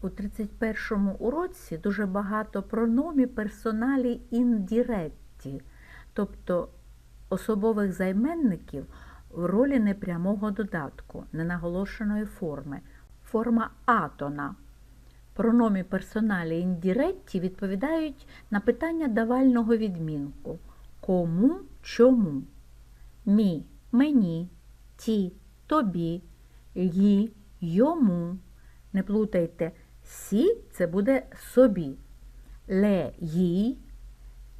У 31 уроці дуже багато прономі персоналі індіретті, тобто особових займенників в ролі непрямого додатку, ненаголошеної форми, форма атона. Прономі персоналі індіретті відповідають на питання давального відмінку кому, чому. Мі, мені, ті, тобі, ї, йому. Не плутайте, сі це буде собі. Ле їй,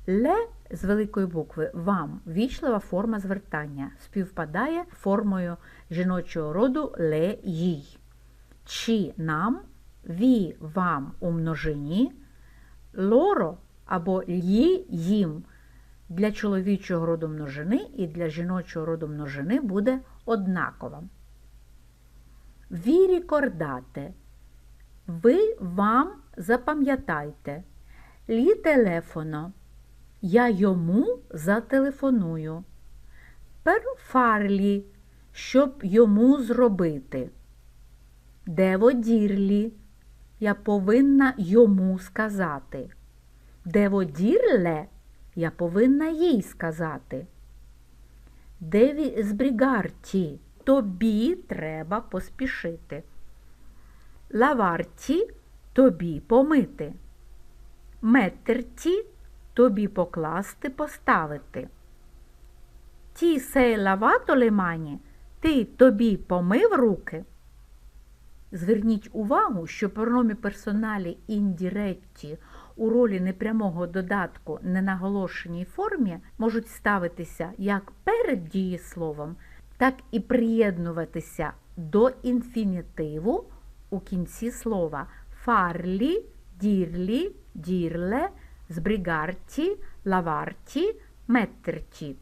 ле з великої букви вам вічлива форма звертання співпадає формою жіночого роду ле їй. Чи нам, ві вам у множині, лоро або лї їм для чоловічого роду множини і для жіночого роду множини буде однакова. Ві рікордате. Ви вам запам'ятайте. Лі телефоно. Я йому зателефоную. Пер фарлі, щоб йому зробити. Дево дірлі. Я повинна йому сказати. Дево дірле, я повинна їй сказати. Деві збрігарті, тобі треба поспішити. Лаварті тобі помити. Меттерті тобі покласти поставити. Ті сей лавато лимані, ти тобі помив руки. Зверніть увагу, що прономі персоналі індіретті у ролі непрямого додатку ненаголошеній формі можуть ставитися як перед дієсловом, так і приєднуватися до інфінітиву у кінці слова фарлі, дірлі, дірле, збригарті, лаварті, меттерті.